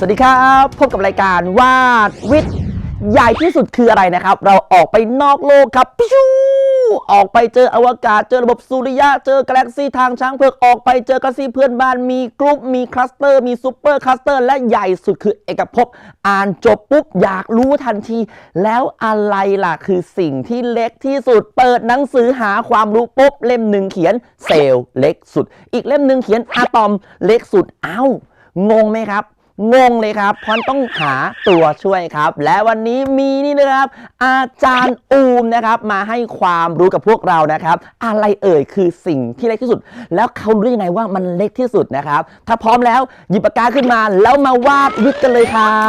สวัสดีครับ พบกับรายการวาดวิทย์ใหญ่ที่สุดคืออะไรนะครับ เราออกไปนอกโลกครับพิวออกไปเจออวกาศเจอระบบสุริยะเจอกาแล็กซีทางช้างเผือกออกไปเจอกาแล็กซีเพื่อนบ้านมีกรุ๊ปมีคลัสเตอร์มีซูเปอร์คลัสเตอร์และใหญ่สุดคือเอกภพอ่านจบปุ๊บอยากรู้ทันที แล้วอะไรล่ะคือสิ่งที่เล็กที่สุด เปิดหนังสือหาความรู้ปุ๊บเล่มหนึ่งเขียนเซลล์เล็กสุด อีกเล่มหนึ่งเขียนอะตอมเล็กสุดเอ้างงไหมครับ งงเลยครับเพราะต้องหาตัวช่วยครับ และวันนี้มีนี่นะครับ อาจารย์อูมนะครับมาให้ความรู้กับพวกเรานะครับ อะไรเอ่ยคือสิ่งที่เล็กที่สุด แล้วเขารู้ยังไงว่ามันเล็กที่สุดนะครับ ถ้าพร้อมแล้วหยิบปากกาขึ้นมาแล้วมาวาดวิทย์กันเลยครั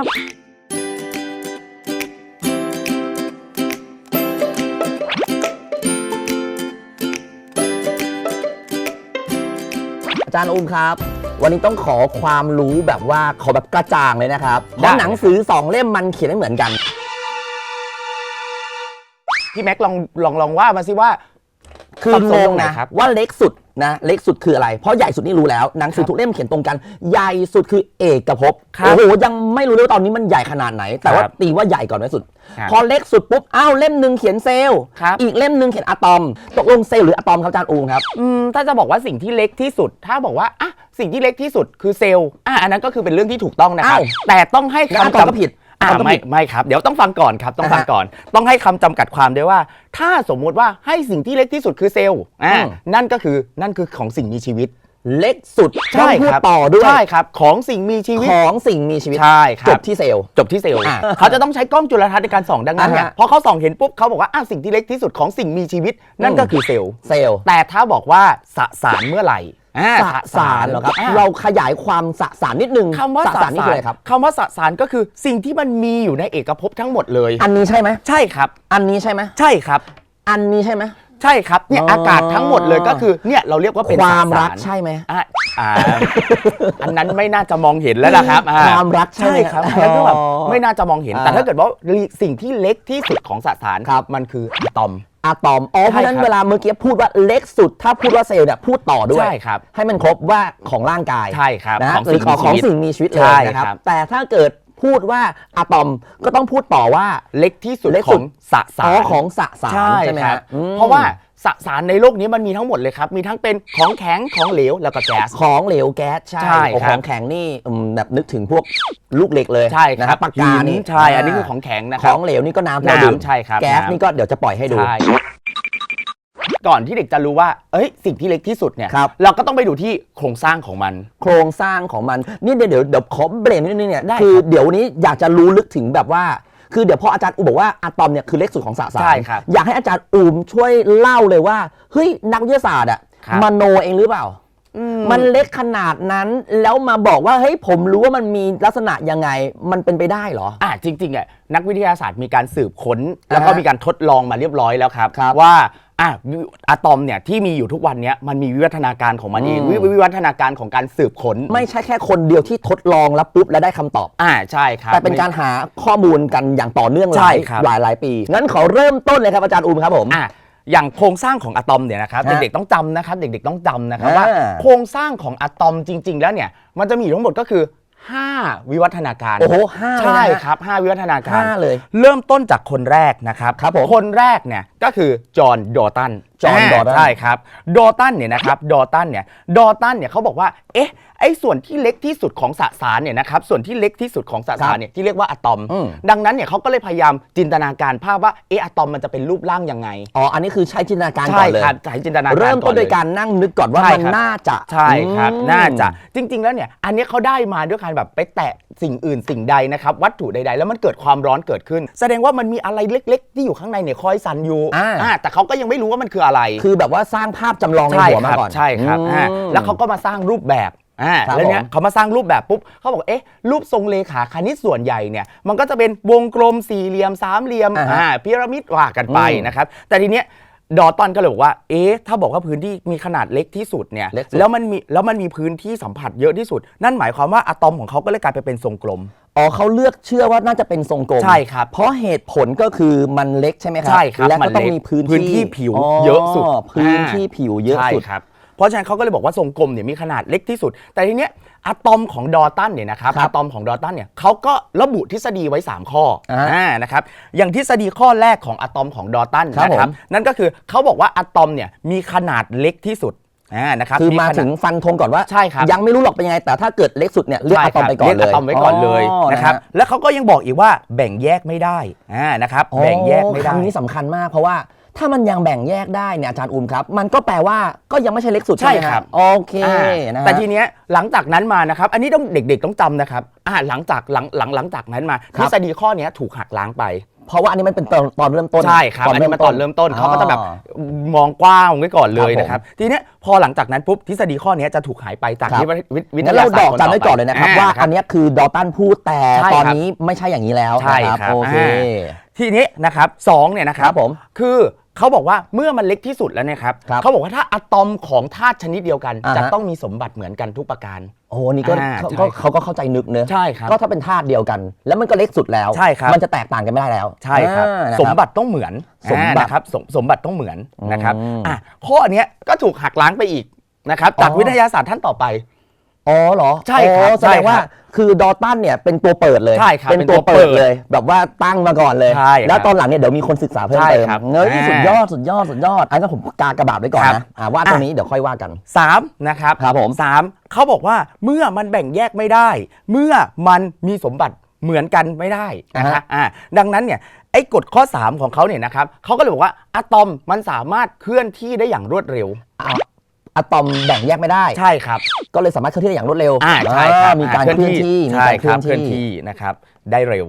บอาจารย์อูมครับ วันนี้ต้องขอความรู้แบบว่าขอแบบกระจ่างเลยนะครับเพได้ราะหนังสือสองเล่มมันเขียนไม่เหมือนกัน พี่แม็กซ์ลองลองลองว่ามาสิว่าคือสับสงนตรงงไหนนะครับ ว่าเล็กสุด นะเล็กสุดคืออะไร เพราะใหญ่สุดนี่รู้แล้วหนังสือครับทุกเล่มเขียนตรงกัน ใหญ่สุดคือเอกภพครับโอ้โหยังไม่รู้เลยว่าตอนนี้มันใหญ่ขนาดไหน แต่ว่าครับตีว่าใหญ่ก่อนไว้สุด ครับพอเล็กสุดปุ๊บอ้าวเล่มหนึ่งเขียนเซลล์ครับ อีกเล่มหนึ่งเขียนอะตอม ตกลงเซลล์หรืออะตอมครับอาจารย์อูมครับ อืมถ้าจะบอกว่าสิ่งที่เล็กที่สุด ถ้าบอกว่าอะสิ่งที่เล็กที่สุดคือเซลล์อะอันนั้นก็คือเป็นเรื่องที่ถูกต้องนะครับอ้าวแต่ต้องให้งั้นอะคำตอมก็จำผิด อ่าอะตอมก็ไม่ผิดไม่ครับ เดี๋ยวต้องฟังก่อนครับ ต้องฟังอ่าฮะก่อน ต้องให้คำจำกัดความด้วยว่า ถ้าสมมุติว่าให้สิ่งที่เล็กที่สุดคือเซลล์อ่าอืมนั่นก็คือนั่นคือของสิ่งมีชีวิตเล็กสุดใช่ต้องพูดครับต่อด้วยใช่ครับ ของสิ่งมีชีวิตของสิ่งมีชีวิตใช่คจรับบที่เซลล์จบที่เซลล์อ่าเขาจะต้องใช้กล้องจุลทรรศน์ในการส่องดังนั้นเนี่ยอ่าฮะพอเขาส่องเห็นปุ๊บเขาบอกว่าอ้าวสิ่งที่เล็กที่สุดของสิ่งมีชีวิต นั่นอืมก็คือเซลล์เซลล์แต่ถ้าบอกว่าสสารเมื่อไหร่อ่าสสารเหรอครับาเราขยายความสสารนิดนึงคำว่าสสสารนี่คืออะไรครับ คำว่าสสารก็คือสิ่งที่มันมีอยู่ในเอกภพทั้งหมดเลย อันนี้ใช่ไหมใช่ครับ อันนี้ใช่ไหมใช่ครับ อันนี้ใช่ไหม ใช่ครับเนี่ยอ๋ออ อากาศทั้งหมดเลยก็คือเนี่ยเราเรียกว่าเป็นความสสรักใช่ไหมอะอ่า อันนั้นไม่น่าจะมองเห็นแล้วนะครับอ่ความรักใช่ใช่ไหมครับอันนั้นก็แบบไม่น่าจะมองเห็นอ่าแต่ถ้าเกิดว่าสิ่งที่เล็กที่สุดของสสารครับ มันคืออะตอม อะตอม อ๋อ เพราะฉะนั้นใช่ครับ เวลาเมื่อกี้พูดว่าเล็กสุด ถ้าพูดว่าเซลล์เนี่ยพูดต่อด้วย ใช่ครับให้มันครบว่าของร่างกายใช่ครับนะของหรือของของสิ่งมีชีวิตเลใช่ยนะครับครับแต่ถ้าเกิดพูดว่าอะตอมก็ต้องพูดต่อว่า เล็กที่สุดเล็กขสุอด งสสาร อ๋อของสสารใช่ใช่ไหมครับอืม เพราะว่า สสารในโลกนี้มันมีทั้งหมดเลยครับ มีทั้งเป็นของแข็งของเหลวแล้วก็แก๊ส ของเหลวแก๊สใช่ใช่โอ้ครัขบองแข็งนี่อืมแบบนึกถึงพวกลูกเหล็กเลยใช่นะครับปากกาหินี่ใช่ อันนี้คือของแข็งนะคขรับองเหลวนี่ก็น้ำน้ำเราดื่มใช่ครับแก๊สน้ำ นี่ก็เดี๋ยวจะปล่อยให้ดู ใช่ก่อนที่เด็กจะรู้ว่า เอ้ย สิ่งที่เล็กที่สุดเนี่ย ครับ เราก็ต้องไปดูที่โครงสร้างของมัน โครงสร้างของมันนี่เดี๋ยวเดี๋ยวเดี๋ยวขอเบรกนิดนึงเนี่ยได้คือครับเดี๋ยววันนี้อยากจะรู้ลึกถึงแบบว่า คือเดี๋ยวพออาจารย์อูบอกว่าอะตอมเนี่ยคือเล็กสุดของสสารใช่ครับ อยากให้อาจารย์อูมช่วยเล่าเลยว่าเฮ้ยนักวิทยาศาสตร์อะครับ มโนเองหรือเปล่า อืมันเล็กขนาดนั้นแล้วมาบอกว่าเฮ้ยผมรู้ว่ามันมีลักษณะยังไงมันเป็นไปได้เหรอ อะจริงๆอะนักวิทยาศาสตร์มีการสืบค้น แล้วก็อ่าฮะมีการทดลองมาเรียบร้อยแล้วครับ ครับว่า อะวิอะตอมเนี่ยที่มีอยู่ทุกวันเนี้ยมันมีวิวัฒนาการของมันเองอืม วิวิวัฒนาการของการสืบค้นไม่ใช่แค่คนเดียวที่ทดลองแล้วปุ๊บแล้วได้คำตอบ อ่าใช่ครับ แต่เป็นการหาข้อมูลกันอย่างต่อเนื่องหใช่ลายครับ หลายหลายปี งั้นขอเริ่มต้นเลยครับอาจารย์อูมครับผม อะอย่างโครงสร้างของอะตอมเนี่ยนะครับฮะเด็กๆต้องจำนะครับเด็กๆต้องจำนะครับอ่าว่า โครงสร้างของอะตอมจริง ๆ แล้วเนี่ยมันจะมีอยู่ทั้งหมดก็คือ 5 วิวัฒนาการโอ้โหห้าเลยนะใช่ครับ 5 วิวัฒนาการห้าเลย เริ่มต้นจากคนแรกนะครับครับผมคนแรกเนี่ยก็คือจอห์นดอตันจอห์นดอตันใช่ครับดอตันเนี่ยนะครับดอตันเนี่ยดอตันเนี่ยเขาบอกว่าเอ๊ะ ไอ้ส่วนที่เล็กที่สุดของสสารเนี่ยนะครับส่วนที่เล็กที่สุดของสสารเนี่ยที่เรียกว่าอะตอม อืม ดังนั้นเนี่ยเขาก็เลยพยายามจินตนาการภาพว่าเอออะตอมมันจะเป็นรูปร่างยังไงอ๋อ อันนี้คือใช้จินตนาการก่ใช่อนเลย ครับใช้จินตนาการเริ่มต้นโดยก่อลการนั่งนึกก่อนว่าใช่มันครับน่าจะใช่ครับอืม น่าจะจริง ๆ แล้วเนี่ยอันเนี้ยเขาได้มาด้วยการแบบไปแตะสิ่งอื่นสิ่งใดนะครับวัตถุใด ๆ แล้วมันเกิดความร้อนเกิดขึ้น แสดงว่ามันมีอะไรเล็ก ๆ ที่อยู่ข้างในเนี่ยคอยสั่นอยู่อ่า อ่าแต่เขาก็ยังไม่รู้ว่ามันคืออะไร คือแบบว่าสร้างภาพจำลองในใช่หัวคมารับก่อนใช่ครับอืม อ่าแล้วเขาก็มาสร้างรูปแบบ อ่าครับแล้วเนี้ยผม เขามาสร้างรูปแบบปุ๊บเขาบอกเอ๊ะรูปทรงเลขาคณิตส่วนใหญ่เนี่ยมันก็จะเป็นวงกลมสี่เหลี่ยมสามเหลี่ยมอ่าฮะ อ่าพีระมิดว่ากันไปอืมนะครับแต่ทีเนี้ยดอตันก็เลยบอกว่าเอ๊ะถ้าบอกว่าพื้นที่มีขนาดเล็กที่สุดเนี่ยเล็กสุด แล้วมันมีแล้วมันมีพื้นที่สัมผัสเยอะที่สุด นั่นหมายความว่าอะตอมของเขาก็เลยกลายไปเป็นทรงกลม อ๋อเขาเลือกเชื่อว่าน่าจะเป็นทรงกลมใช่ครับเพราะเหตุผลก็คือมันเล็กใช่ไหมครัใช่ครับและมัก็นต้องเล็กมีพื้นพื้นที่ผิวเยอะสุดพื้นอ่าที่ผิวเยอะใช่สุดครับ เพราะฉะนั้นเขาก็เลยบอกว่าทรงกลมเนี่ยมีขนาดเล็กที่สุด แต่ทีเนี้ยอะตอมของดอตันเนี่ยนะครับครับอะตอมของดอตันเนี่ยเขาก็ระบุทฤษฎีไว้ 3 ข้ออ่าอ่านะครับอย่างทฤษฎีข้อแรกของอะตอมของดอตันครับนะครับผมนั่นก็คือเขาบอกว่าอะตอมเนี่ยมีขนาดเล็กที่สุดอ่านะครับคือมาขนดถึงฟันธงก่อนว่าใช่ครับยังไม่รู้หรอกเป็นยังไง แต่ถ้าเกิดเล็กสุดเนี่ยเลือกอะตอมไปก่อนเรียกเลยอะตอมไว้ก่อนเลยอ๋อนะครับฮแล้วเขาก็ยังบอกอีกว่าแบ่งแยกไม่ได้อ่านะครับอ๋อแบ่งแยกไม่ได้คำนี้สำคัญมากเพราะว่า ถ้ามันยังแบ่งแยกได้เนี่ยอาจารย์อุมครับ มันก็แปลว่าก็ยังไม่ใช่เล็กสุดใช่ไหมใช่ครับโอเคอ่านะฮะ แต่ทีเนี้ยหลังจากนั้นมานะครับ อันนี้ต้องเด็กๆต้องจำนะครับอ่าหลังจากหลังหลังหลังจากนั้นมาครัทฤบษฎีข้อเนี้ยถูกหักล้างไป เพราะว่าอันนี้มันเป็นตอนตอนเริ่มต้นใช่ครับอันนี้มาตอนเริ่มต้นเขาก็จะแบบมองกว้างไว้ก่อนเลยครับผม นะครับ ทีเนี้ยพอหลังจากนั้นปุ๊บทฤษฎีข้อเนี้ยจะถูกหายไปจากครับที่วิวิทงั้นยาเราศาสดตอกร์จำไว้ก่อนเลยนะครับาว่าอันเนี้ยคือดอตันพูดแต่ใช่ตอนครับนี้ไม่ใช่อย่างนี้แล้วใช่นะครับโอเค อ่า ทีนี้นะครับสองเนี่ยนะครัครับบผม คือ เขาบอกว่าเมื่อมันเล็กที่สุดแล้วเนะครับครับเขาบอกว่าถ้าอะตอมของธาตุชนิดเดียวกัน อ่าฮะ จะต้องมีสมบัติเหมือนกันทุกประการ โอ้โหนี่ก็อ่าเขาใช่ก็ครับเขาก็เข้าใจนึกเนอะใช่ครับก็ถ้าเป็นธาตุเดียวกัน แล้วมันก็เล็กสุดแล้วใช่ครับ มันจะแตกต่างกันไม่ได้แล้วใช่ครับ อ่านะ สมบัติต้องเหมือนสมบัติอ่านะครับสมสมบัติต้องเหมือนนะครับอืมอะข้อเนี้ยก็ถูกหักล้างไปอีกนะครับจากอ๋อ วิทยาศาสตร์ท่านต่อไป อ๋อเหรอใช่ครับอ๋อแสดงใช่ครับว่าคือดอตันเนี่ยเป็นตัวเปิดเลยใช่ครับเป็นเป็นตัตัววเปิเปิดดเลย แบบว่าตั้งมาก่อนเลย ใช่ครับแล้วตอนหลังเนี่ยเดี๋ยวมีคนศึกษาเพิ่มใช่เติมครับเงยอ่าสุดยอดสุดยอดสุดยอดอันนั้นผมกากระบาดไว้ก่อนครับ นะอ่าว่าตรงนี้เดี๋ยวค่อยว่ากัน สามนะครับครับผม สามเขาบอกว่าเมื่อมันแบ่งแยกไม่ได้ เมื่อมันมีสมบัติเหมือนกันไม่ได้นะครับอ่าดังนั้นเนี่ยไอ้กฎข้อ 3 ของเขาเนี่ยนะครับเขาก็เลยบอกว่าอะตอมมันสามารถเคลื่อนที่ได้อย่างรวดเร็ว อะ อะตอมแบ่งแยกไม่ได้ ใช่ครับก็เลยสามารถเคลื่อนที่ได้อย่างรวดเร็วอ่าใช่ครับอ่ามีการเคลื่อนที่มีใช่การคเคลื่รัอบนเคลื่อนที่ ที่นะครับ ได้เร็ว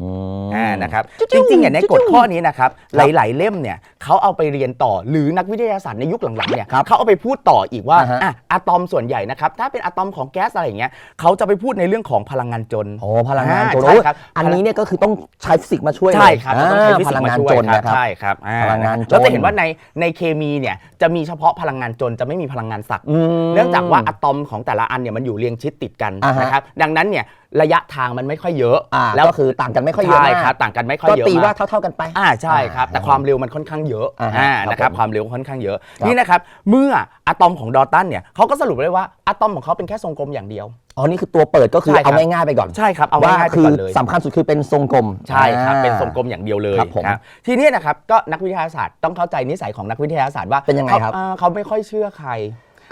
อืมอ่านะครับจุ๊จจุ๊ริงๆเนี่ยในจุ๊กฎจุ๊ข้อนี้นะครับคหรับลาย ๆ เล่มเนี่ยเขาเอาไปเรียนต่อหรือนักวิทยาศาสตร์ในยุคหลังๆเนี่ยครับเขาเอาไปพูดต่ออีกว่าอ่าฮะอะอะตอมส่วนใหญ่นะครับถ้าเป็นอะตอมของแก๊สอะไรอย่างเงี้ยเขาจะไปพูดในเรื่องของพลังงานจนโอ้พลังงานอ่าจนใช่ครับโอ้อันนี้เนี่ยก็คือต้องใช้ฟิสิกส์มาช่วยใช่เลยครับต้องใช้ฟิพสิกลังส์มางานช่วยจนครับนะครับใช่ครับอ่าพลังงานจนแล้วจะเห็นว่าในในเคมีเนี่ยจะมีเฉพาะพลังงานจนจะไม่มีพลังงานศักดิ์มเนื่องจากว่าอะตอมของแต่ละอันเนี่ยมันอยู่เรียงชิดติดกันอ่าฮะนะครับดังนั้นเนี่ยระยะทางมันไม่ค่อยเยอะอ่าแล้วก็คือต่างกันไม่ค่อยเยอะใช่มากครับต่างกันไม่ค่อยก็เยอะตีมากว่าเท่า ๆกันไป อ่าใช่ครับ แต่ความเร็วมันค่อนข้างเยอะอ่าฮะอ่าครับนะครับผมความเร็วค่อนข้างเยอะครับ นี่นะครับเมื่ออะตอมของดอตันเนี่ยเขาก็สรุปได้ว่าอะตอมของเขาเป็นแค่ทรงกลมอย่างเดียว อ๋อนี่คือตัวเปิดก็คือใช่ครับเอาง่ายๆไปก่อนใช่ครับเอาว่าง่ายๆไปคือก่อนเลย สำคัญสุดคือเป็นทรงกลมใช่ครับ อ่า เป็นทรงกลมอย่างเดียวเลยครับผมทีนี้นะครับก็นักวิทยาศาสตร์ต้องเข้าใจนิสัยของนักวิทยาศาสตร์ว่าเป็นยังไงครับขาอ่าเขาไม่ค่อยเชื่อใคร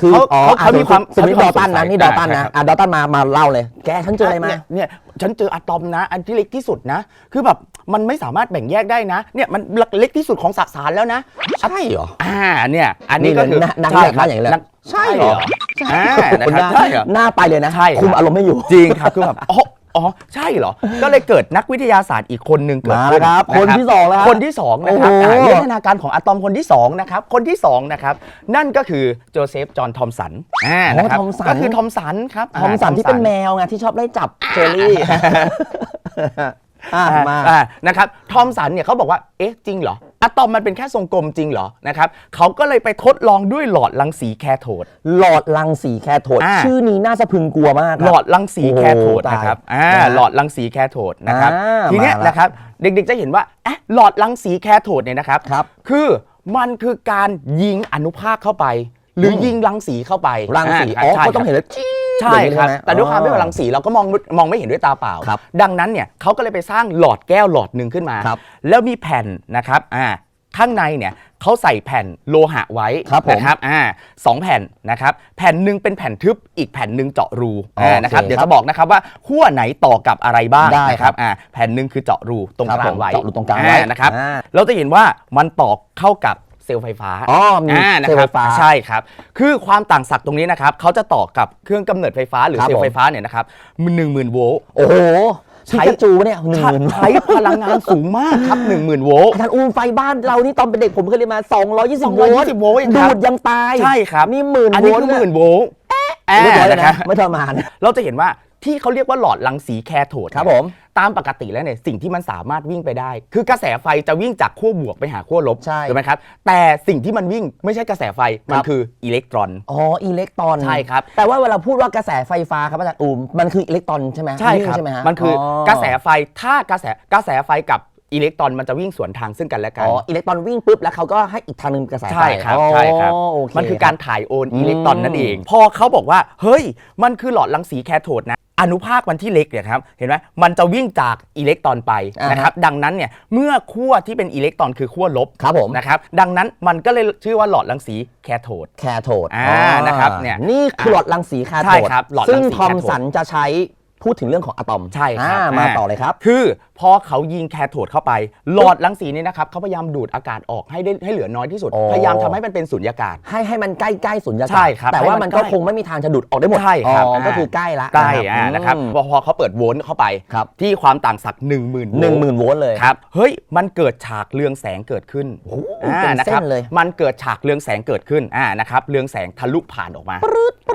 คือเขาอ๋อเขาเขามีความสมมติเขามีดอความตันนะสงสัยนี่ดอตันอ่านะครับอะดอตันมามาเล่าเลย แกฉันเจออะไรมาเนี่ยเนี่ยฉันเจออะตอมนะ อันที่เล็กที่สุดนะ คือแบบมันไม่สามารถแบ่งแยกได้นะ เนี่ยมันเล็กที่สุดของสสารแล้วนะ ใช่เหรอ อ่า เนี่ย อันนี้ก็นี่คือเลยนักใช่นักครับอย่างนี้เลยนักใช่เหรออ่านะคนคหรับน้าใช่เหรอหน้าไปเลยนะใช่ครับคุมอารมณ์ไม่อยู่ จริงครับ คือแบบ อ๋ออ๋อ ใช่เหรอ ก็เลยเกิดนักวิทยาศาสตร์อีกคนหนึ่งเกิดมาขึ้นแล้วครับะคนที่สองแล้วครับคนที่สองนะครับโอ้โห อ่าเรื่องพัฒนาการของอะตอมคนที่สองนะครับ คนที่สองนะครับ นั่นก็คือโจเซฟ จอห์นทอมสันอ่านะครับ ทอมสัน ก็คือทอมสันครับทอมสันที่เป็นแมวไงที่ชอบไล่จับเชอรี่อะอ่ามา อ่านะครับ ทอมสันเนี่ยเขาบอกว่า เอ๊ะ จริงเหรอ อะตอมมันเป็นแค่ทรงกลมจริงเหรอนะครับเขาก็เลยไปทดลองด้วยหลอดรังสีแคโทด หลอดรังสีแคโทดอ่า ชื่อนี้น่าสะพรึงกลัวมากครับหลอดรังสีแคโทดโอ้โหนะครับตายอ่านะฮะหลอดรังสีแคโทดนะครับ อ่าทีเนี้ยมาละนะครับ เด็กๆจะเห็นว่าเอ๊ะหลอดรังสีแคโทดเนี่ยนะครับ ครับ คือมันคือการยิงอนุภาคเข้าไป หรืออมยิงรังสีเข้าไปรังสีาอ๋อใช่ก็ต้องครับเห็นแล้วจี๊ด ใช่ครับอย่างนี้แต่ด้วยความที่ว่าอ๋อรังสีเราก็มองมองไม่เห็นด้วยตาเปล่า ครับดังนั้นเนี่ยเขาก็เลยไปสร้างหลอดแก้วหลอดหนึ่งขึ้นมา ครับแล้วมีแผ่นนะครับอ่าข้างในเนี่ยเขาใส่แผ่นโลหะไว้ครับผมนะครับอ่าสองแผ่นนะครับแผ่นหนึ่งเป็นแผ่นทึบอีกแผ่นหนึ่งเจาะรูโอเคอ่านะครับเดี๋ยวครับจะบอกนะครับว่าขั้วไหนต่อกับอะไรบ้างได้นะครับอ่าแผ่นหนึ่งคือเจาะรูตรงครับกลางผมไว้เจาะรูตรงกลางไว้อ่นะครับอ่า เราจะเห็นว่ามันต่อเข้ากับ เซลล์ไฟฟ้าอ๋อมีอ่านะเซลล์คไฟรับฟ้าใช่ครับ คือความต่างศักย์ตรงนี้นะครับเขาจะต่อกับเครื่องกำเนิดไฟฟ้าหรือครับเซลผมล์ไฟฟ้าเนี่ยนะครับหนึ่งหมื่นโวลต์โอ้โหใช้ชิกาจูเนี่ยหนึ่งใช้หมื่นใช้พลังงานสูงมากครับหนึ่งหมื่นโวลต์อาจารย์อูมไฟบ้านเรานี่ตอนเป็นเด็กผมเคยเรียนมา 220 โวลต์220โวลต์เองคดูรับดยังตายใช่ครับนี่หมื่นอันโวนี้ลคือต์หมื่นโวลต์อ่าเรียบร้อยเลยนะครันะบไม่ทรมานเราจะเห็นว่า ที่เขาเรียกว่าหลอดรังสีแคโทดครับเนี่ยผมตามปกติแล้วเนี่ยสิ่งที่มันสามารถวิ่งไปได้ คือกระแสไฟจะวิ่งจากขั้วบวกไปหาขั้วลบใช่ถูกไหมครับแต่สิ่งที่มันวิ่งไม่ใช่กระแสไฟมันครับคืออิเล็กตรอนอ๋ออิเล็กตรอนใช่ครับแต่ว่าเวลาพูดว่ากระแสไฟฟ้าครับอาจารย์อูมมันคืออิเล็กตรอนใช่ไหมใช่วิ่งครับใช่ไหมฮะมันคืออกระแสไฟถ้ากระแสกระแสไฟกับอิเล็กตรอนมันจะวิ่งสวนทางซึ่งกันและกัอ๋นออิเล็กตรอนวิ่งปุ๊บแล้วเขาก็ให้อีกทางหนึงกระแสไฟใช่ครับอ๋อใช่ครับโอเมันคือการถ่ายโอนอืมอิเล็กตรอนนั่นเอง พอเขาบอกว่า เฮ้ย มันคือหลอดรังสีแคโทดนะ อนุภาคมันที่เล็กเนี่ยครับเห็นไหมมันจะวิ่งจากอิเล็กตรอนไปอ่าฮะนะครับดังนั้นเนี่ยเมื่อขั้วที่เป็นอิเล็กตรอนคือขั้วลบครับผมนะครับดังนั้นมันก็เลยชื่อว่าหลอดรังสีแคโทดแคโทดอ่านะครับเนี่ยนี่คือหลอดรังสีแคใช่โทดครับหลอดรังสีซึ่งทอมแคโทดสันจะใช้ พูดถึงเรื่องของอะตอมใช่ครับอ่ามาต่อเลยครับ คือพอเขายิงแคโทดเข้าไป หลอดรังสีนี่นะครับเขาพยายามดูดอากาศออกให้ได้ให้เหลือน้อยที่สุด อ๋อ พยายามทำให้มันเป็นสุญญากาศ ให้ให้มันใกล้ๆสุญญากาศใช่ครับแต่ว่าให้มัมันนก็ใกล้คงไม่มีทางจะดูดออกได้หมดใช่ครับ อ๋อก็อ่าคือใกล้ละใกล้อ่านะครับอืมพอพอเขาเปิดโวลต์เข้าไปครับที่ความต่างศักย์1 0,000โวลต์หนึ่งหมื่นโวลต์เลย ครับเฮ้ยมันเกิดฉากเรืองแสงเกิดขึ้นโอ้โหอ่าเป็นนะเส้ครับนเลย มันเกิดฉากเรืองแสงเกิดขึ้นอ่านะครับเรืองแสงทะลุผ่านออกมา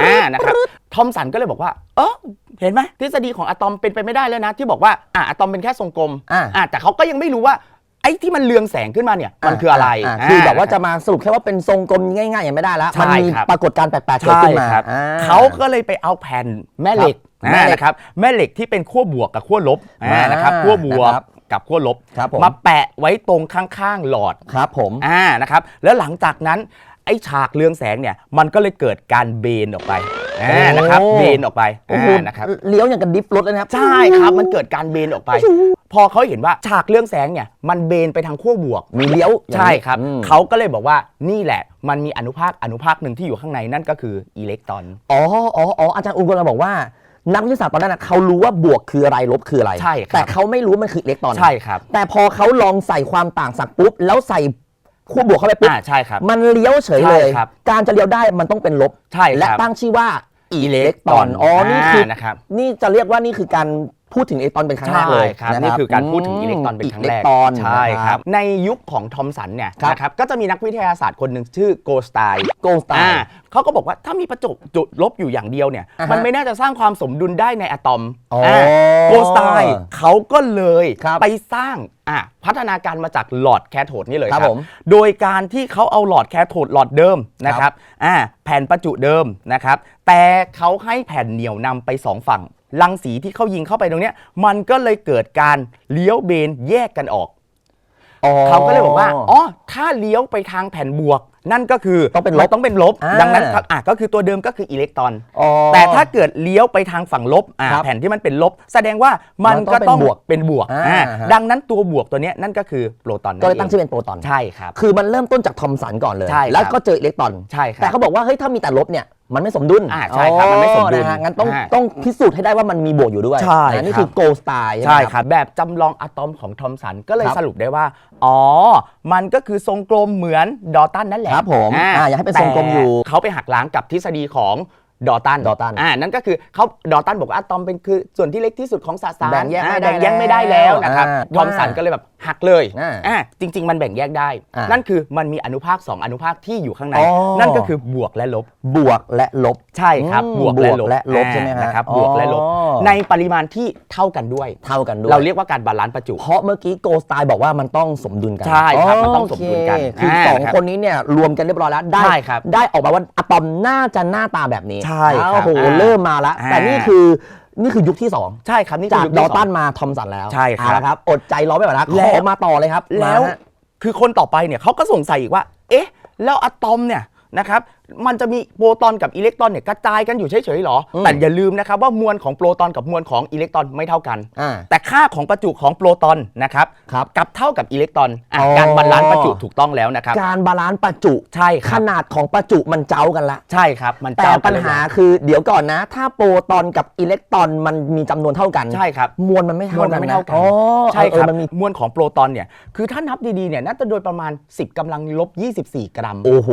อ่านะครับทอมสันก็เลยบอกว่า เออเห็นไหมทฤษฎีของอะตอมเป็นไปไม่ได้แล้วนะ ที่บอกว่าอ่าอะตอมเป็นแค่ทรงกลมอ่าอ่าแต่เขาก็ยังไม่รู้ว่าไอ้ที่มันเรืองแสงขึ้นมาเนี่ยมันคืออะไราคือแบบว่าาจะมาสรุปแค่ว่าเป็นทรงกลมง่ายๆยังไม่ได้แล้วใช่มันมีครับ ปรากฏการณ์แปลกๆเกิดใช่ขึ้นมาครับอ่ เขาก็เลยไปเอาแผ่นแม่เหล็กครับแม่เหล็กนะครับแม่เหล็กที่เป็นขั้วบวกกับขั้วลบมานะครับขั้วบวกนะครับกับขั้วลบครับผม มาแปะไว้ตรงข้างๆหลอด ครับผม อ่านะครับแล้วหลังจากนั้นไอ้ฉากเรืองแสงเนี่ยมันก็เลยเกิดการเบนออกไปอ่านะครับเบนออกไปโอ้โหอ่านะครับ เลี้ยวอย่างกับดิฟรถเลยนะครับ ใช่ครับมันเกิดการเบนออกไป พอเขาเห็นว่าฉากเรืองแสงเนี่ยมันเบนไปทางขั้วบวกมีเลี้ยวอย่างนี้ใช่ครับอืม เขาก็เลยบอกว่านี่แหละ มันมีอนุภาคอนุภาคหนึ่งที่อยู่ข้างในนั่นก็คืออิเล็กตรอน อ๋ออ๋ออ๋ออาจารย์อุ้มกำลังบอกว่า นักวิทยาศาสตร์ตอนนั้นนะเขารู้ว่าบวกคืออะไรลบคืออะไร ใช่ครับ แต่เขาไม่รู้มันคืออิเล็กตรอน ใช่ครับ แต่พอเขาลองใส่ความต่างศักย์ปุ๊บ แล้วใส่ ขั้วบวกเข้าไปปุ๊บอ่าใช่ครับ มันเลี้ยวเฉยเลย ใช่ครับการจะเลี้ยวได้มันต้องเป็นลบ ใช่ครับ และตั้งชื่อว่าอิเล็กตรอนอ๋อนี่คือ นะครับ นี่จะเรียกว่านี่คือการ พูดถึงอิเล็กตรอนเป็นครั้งแรใช่กเลยครับะนี่คือการพูดถึงอิเล็กตรอนเป็นครั้งแรกอิเล็กตรอนใช่คนะรับในยุคของทอมสันเนี่ยครับนะครับก็จะมีนักวิทยาศาสตร์คนหนึ่งชื่อโกสไตน์โกสไตอ่าล์เขาก็บอกว่าถ้ามีประจุจุดลบอยู่อย่างเดียวเนี่ยอ่าฮะมันไม่น่าจะสร้างความสมดุลได้ในอะตอมอ๋ออ่าโกสไตน์เขาก็เลยครับไปสร้างอะพัฒนาการมาจากหลอดแคโทดนี่เลยคครัรับบผมโดยการที่เขาเอาหลอดแคโทดหลอดเดิมนะครับอ่าแผ่นประจุเดิมนะครับ แต่เขาให้แผ่นเหนี่ยวนำไปสองฝั่ง รังสีที่เขายิงเข้าไปตรงเนี้ยมันก็เลยเกิดการเลี้ยวเบนแยกกันออกอ๋อเขาก็เลยบอกว่า อ๋อ ถ้าเลี้ยวไปทางแผ่นบวกนั่นก็คือต้องเป็นลบมันต้องเป็นลบ อ่าดังนั้นครับอะก็คือตัวเดิมก็คืออิเล็กตรอน อ๋อแต่ถ้าเกิดเลี้ยวไปทางฝั่งลบอะครับแผ่นที่มันเป็นลบ แสดงว่ามันมันต้ก็องเป็นต้องบวกเป็นบวกอ่าอ่าฮะ ดังนั้นตัวบวกตัวเนี้ยนั่นก็คือโปรตอนนั่นก็เลยตั้งชื่อเเป็นโปรตอน ใช่ครับ คือมันเริ่มต้นจากทอมสันก่อนเลย ใช่ครับ แล้วก็เจออิเล็กตรอน ใช่ครับ แต่เขาบอกว่าเฮ้ยถ้ามีแต่ลบเนี่ยมันไม่สมดุลอ่าใช่ครับมันไม่สมดุลอ๋อนะฮะงั้นต้องอ่าต้องพิสูจน์ให้ได้ว่ามันมีบวกอยู่ด้วยใช่นะนี่ครับ คือโกสไตล์ใช่ครับแบบจำลองอะตอมของทอมสันก็เลยครับสรุปได้ว่า อ๋อ มันก็คือทรงกลมเหมือนดอตันนั่นแหละครับผมอ่าอยากให้เป็นทรงกลมอยู่แต่เขาไปหักล้างกับทฤษฎีของ ดอตันดอตันอ่านั่นก็คือเขาดอตันบอกว่าอะตอมเป็นคือส่วนที่เล็กที่สุดของสสารแบ่งแยกไม่อ่าได้แบ่งแยกไม่ได้แล้วนะครับอ่าทอมสันก็เลยแบบหักเลยอ่าอ่าจริง ๆ มันแบ่งแยกได้ อ่านั่นั่นคือมันมีอนุภาค 2 อนุภาคที่อยู่ข้างใน อ๋อ นั่นก็คือบวกและลบ บวกและลบ ใช่ครับ อืมบวกและลบบวกและลบใช่ไหมฮะนะครับอ๋อบวกและลบในปริมาณที่เท่ากันด้วย เท่ากันด้วยเราเรียกว่าการบาลานซ์ประจุ เพราะเมื่อกี้โกสไตล์บอกว่ามันต้องสมดุลกันใช่ครับมันต้องสมดุลกันโอเคคืออ่าสองครับคนนี้เนี่ยรวมกันเรียบร้อยแล้วได้ใช่ครับ ได้ออกมาว่าอะตอมน่าจะหน้าตาแบบนี้ ใช่ครับโอ้โหอ่าเริ่มมาแล้ว อ่าแต่นี่คือนี่คือยุคที่สองใช่ครับนี่จากคือยุคดที่อสงตันมาทอมสันแล้วใช่ครับ เอาละครับ อดใจรอไม่ไหวแล้วแล้วขอมาต่อเลยครับแล้วมาฮะ คือคนต่อไปเนี่ยเขาก็สงสัยอีกว่า เอ๊ะ แล้วอะตอมเนี่ยนะครับ มันจะมีโปรตอนกับอิเล็กตรอนเนี่ยกระจายกันอยู่เฉยๆหรออืมแต่อย่าลืมนะครับว่ามวลของโปรตอนกับมวลของอิเล็กตรอนไม่เท่ากันอ่าแต่ค่าของประจุของโปรตอนนะครับครับกับเท่ากับอิเล็กตรอนอะอ๋อการบาลานซ์ประจุถูกต้องแล้วนะครับ การบาลานซ์ประจุใช่คขรับนาดของประจุมันเจ้ากันละ ใช่ครับ มันแต่เจ้ากัปันญเลยหาคือเดี๋ยวก่อนนะ ถ้าโปรตอนกับอิเล็กตรอนมันมีจำนวนเท่ากันใช่ครับมวลมันไม่มเท่าวลกัมันนไม่นะเท่ากันอ๋อใช่ครับเออมันมีมวลของโปรตอนเนี่ยคือถ้านับดีๆเนี่ยน่าจะโดยประมาณ 10กำลังลบ 24 กรัมโอ้โห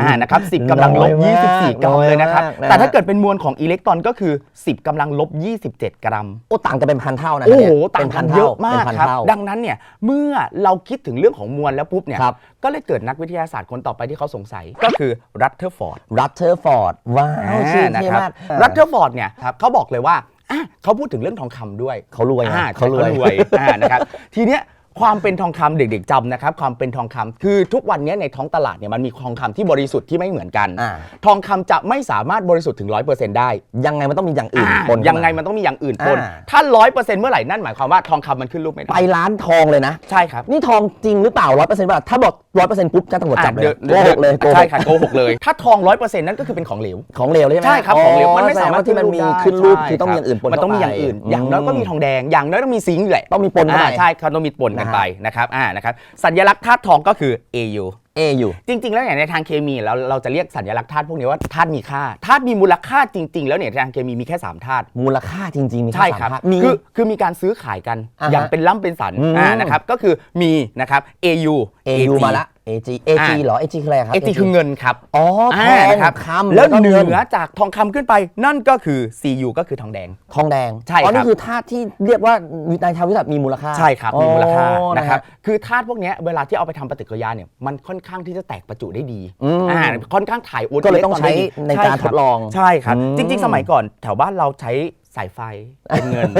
อ่านะครับครับ 10กำลังลบ น้อยมาก24 กรัมเลยนะครับน้อยมากนะ แต่ถ้าเกิดเป็นมวลของอิเล็กตรอนก็คือ 10กำลังลบ 27 กรัม โอ้ต่างกันเป็นพันเท่านะโอ้โหเนี่ยต่างป็กันพัเยอะมากป็นพันครับ เท่ดังนั้นเนี่ยเมื่อเราคิดถึงเรื่องของมวลแล้วปุ๊บเนี่ยครับ ก็เลยเกิดนักวิทยาศาสตร์คนต่อไปที่เขาสงสัยก็คือรัตเทอร์ฟอร์ด รัตเทอร์ฟอร์ดว้าวชื่อนะเท่ครับมากรัตเทอร์ฟอร์ดเนี่ยครับเขาบอกเลยว่าอะเขาพูดถึงเรื่องทองคำด้วยเขารวยไงอ่าเขารวย ใช่อ่านะครับ ทีเนี้ย ความเป็นทองคำเด็กๆจำนะครับความเป็นทองคำคือทุกวันเนี้ยในท้องตลาดเนี่ยมันมีทองคำที่บริสุทธิ์ที่ไม่เหมือนกัน อ่า ทองคำจะไม่สามารถบริสุทธิ์ถึง100%ได้ยังไงมันต้องมีอย่างอื่นอ่าปนเข้าา ยังไงมันต้องมีอย่างอื่นปนอ่า ถ้า100%เมื่อไหร่นั่นหมายความว่าทองคำมันขึ้นรูปไม่ได้ไปร้านทองเลยนะ ใช่ครับ นี่ทองจริงหรือเปล่าร้อยเปอร์เซ็นต์ป่ะถ้าบอกร้อยเปอร์เซ็นต์ปุ๊บจะตำรวจจับเลยอะโกหกเลยโกหใช่กค่ะโกหกเลย ถ้าทอง100%นั่นก็คือเป็นของเหลว ของเหลวเลยใช่ไหมใช่ครับของเหลวมันไม่สามารถแดงว่ที่มันมีขึ้นรูปคือต้องมีอย่างอื่นปนมันต้องมีเข้าอย่างอื่นไป อย่างน้อยก็มีทองแดง อย่างน้อยต้องมีซิงค์แหละต้องมีปนเข้าไปอ่าใช่ครับต้องมีปนกันไปนะครับอ่านะครับสัญลักษณ์ธาตุทองก็คือ AU เออยู่จริง ๆ แล้วเนี่ยในทางเคมีเราเราจะเรียกสัญลักษณ์ธาตุพวกนี้ว่าธาตุมีค่าธาตุมีมูลค่าจริง ๆ แล้วเนี่ยในทางเคมีมีแค่สามธาตุมูลค่าจริง ๆ มีแใช่ครับสามธาตุมี คือคือมีการซื้อขายกันอ่าฮะอย่างเป็นล่ำเป็นสันอืมอ่านะครับก็คือมีนะครับ AU AU มาละ AG AG เหรอ AG คืออะไรครับ AG คือเงินครับอ๋อทอ่าองนะครับคำแล้วก็เหนืงิอจากทองคำขึ้นไป นั่นก็คือ CU ก็คือทองแดง ทองแดงใช่อ๋อครันี่บคือธาตุที่เรียกว่าในทางวิทยาศาสตร์มีมูลค่าใช่ครับมีมูลค่าอ๋อ นะครับฮคือธาตุพวกเนี้ยเวลาที่เอาไปทำปฏิกิริยาเนี่ยมันค่อนข้างที่จะแตกประจุได้ดีอืมอ่าค่อนข้างถ่ายอุดก็เลยต้องกตใช้ได้ดีในการช่คบทดลองใช่ครับ อืมจริง ๆ สมัยก่อนแถวบ้านเราใช้ สายไฟเป็นเงิน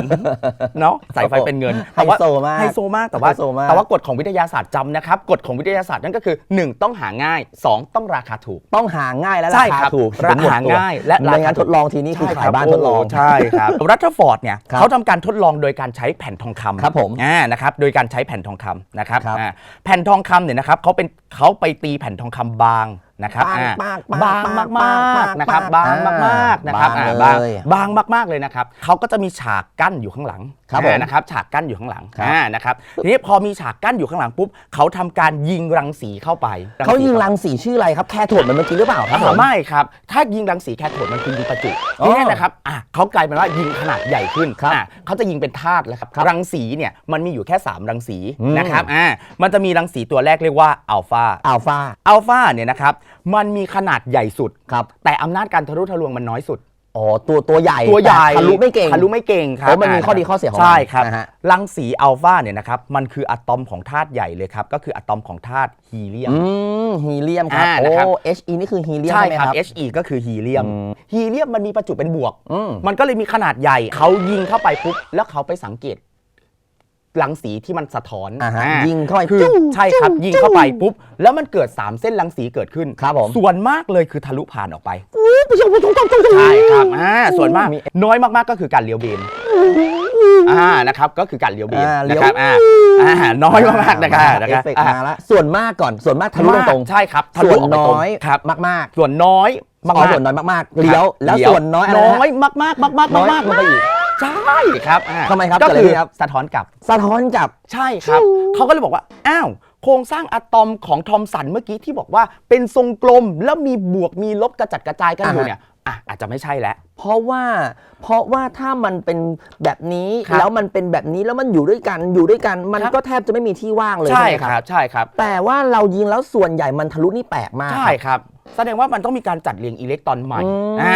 เนาะสายไฟเป็นเงินไฮโซมากไฮโซมากแต่ว่าไฮโซมากแต่ว่ากฎของวิทยาศาสตร์จำนะครับกฎของวิทยาศาสตร์นั่นก็คือ 1 ต้องหาง่าย 2 ต้องราคาถูก ต้องหาง่ายและใช่ราครัคาบถูกราถึงหมดหาตัวง่าย และราคาในงานทดลองทีนี้คือขายบ้านทดลองโใช่ครับรัตเทอร์ฟอร์ดเนี่ยครับเขาทำการทดลองโดยการใช้แผ่นทองคำครับผมอ่านะครับโดยการใช้แผ่นทองคำนะครับครับอ่าแผ่นทองคำเนี่ยนะครับเขาเป็นเขาไปตีแผ่นทองคำบางนะครับบางอ่มากบางมากมากๆนะครับบางมากๆนะครับบางอ่าเลยบางบางมากๆเลยนะครับเขาก็จะมีฉากกั้นอยู่ข้างหลังครับผมอ่านะครับฉากกั้นอยู่ข้างหลังครับ อ่านะครับทีนี้พอมีฉากกั้นอยู่ข้างหลังปุ๊บเขาทำการยิงรังสีเข้าไปเขายิงเข้าไปรังสีชื่ออะไรครับแค่โถดเหมือนเมื่อกี้หรือเปล่าครับผมไม่ครับ ถ้ายิงรังสีแคทโทดมันคือยิงประจุอ๋อทีนี้นะครับอะเขากลายเป็นว่ายิงขนาดใหญ่ขึ้นครับอะเขาจะยิงเป็นธาตุแล้วครับครับรังสีเนี่ยมันมีอยู่แค่3รังสีอืมนะครับอ่ามันจะมีรังสีตัวแรกเรียกว่าอัลฟา อัลฟา อัลฟาเนี่ยนะครับมันมีขนาดใหญ่สุด ครับ แต่อำนาจการทะลุทะลวงมันน้อยสุด อ๋อตัวตัวใหญ่ตัวใหญ่แต่ทะลุไม่เก่งทะลุไม่เก่งครับเพราะมันมีข้อดีข้อเสียของมันใช่ครับนะฮะ รังสีอัลฟาเนี่ยนะครับมันคืออะตอมของธาตุใหญ่เลยครับ ก็คืออะตอมของธาตุฮีเลียม อืมฮีเลียมครับอ่าโอ้ นะครับ He นี่คือฮีเลียมใช่ใช่ไหมคครัรับ บ He ก็คือฮีเลียมอืมฮีเลียมมันมีประจุเป็นบวก อืม มันก็เลยมีขนาดใหญ่ เขายิงเข้าไปปุ๊บ แล้วเขาไปสังเกต รังสีที่มันสะท้อนอ่าฮะอ่ายิงเข้าไปคือจู้ใช่ครับ จู้ยิงเข้าไปปุ๊บ แล้วมันเกิด 3 เส้นรังสีเกิดขึ้นครับผม ส่วนมากเลยคือทะลุผ่านออกไปผู้ชมผู้ชมผู้ชมผู้ชมใช่ครับอ่าส่วนมากมีน้อยมากๆก็คือการเลี้ยวเบนอ่านะครับก็คือการเลี้ยวเบนอ่าเลี้นะยว ครับอ่าอ่าน้อยมากๆนะครับเอนะครับฟเฟกต์อ่ามาละส่วนมากก่อนส่วนมากทะลุตรงๆใช่ครับทะส่ลุวนออกไปน้ตรงอยครับมากส่วนน้อยๆมากอ๋อๆส่วนน้อยมากๆเลี้ยวแล้วเลี้ยวส่วนน้อยอะไรน้นะอยมากมากมากมากน้อยมากลงไปอีก ใช่ครับอ่าทำไมครับก็เกิดอะไรคือขึ้นครับ สะท้อนกลับ สะท้อนกับ ใช่ครับ เขาก็เลยบอกว่า อ้าว โครงสร้างอะตอมของทอมสันเมื่อกี้ที่บอกว่าเป็นทรงกลมแล้วมีบวกมีลบกระจัดกระจายกันอยู่อ่าฮะ เนี่ยอะอาจจะไม่ใช่แล้ว เพราะว่าเพราะว่าถ้ามันเป็นแบบนี้ครับแล้วมันเป็นแบบนี้แล้วมันอยู่ด้วยกันอยู่ด้วยกัน มันครับ ก็แทบจะไม่มีที่ว่างเลยใช่ไหมครับ ใช่ครับ แต่ว่าเรายิงแล้วส่วนใหญ่มันทะลุนี่แปลกมาก ใช่ครับ แสดงว่ามันต้องมีการจัดเรียงอิเล็กตรอนใหม่อืม อ่า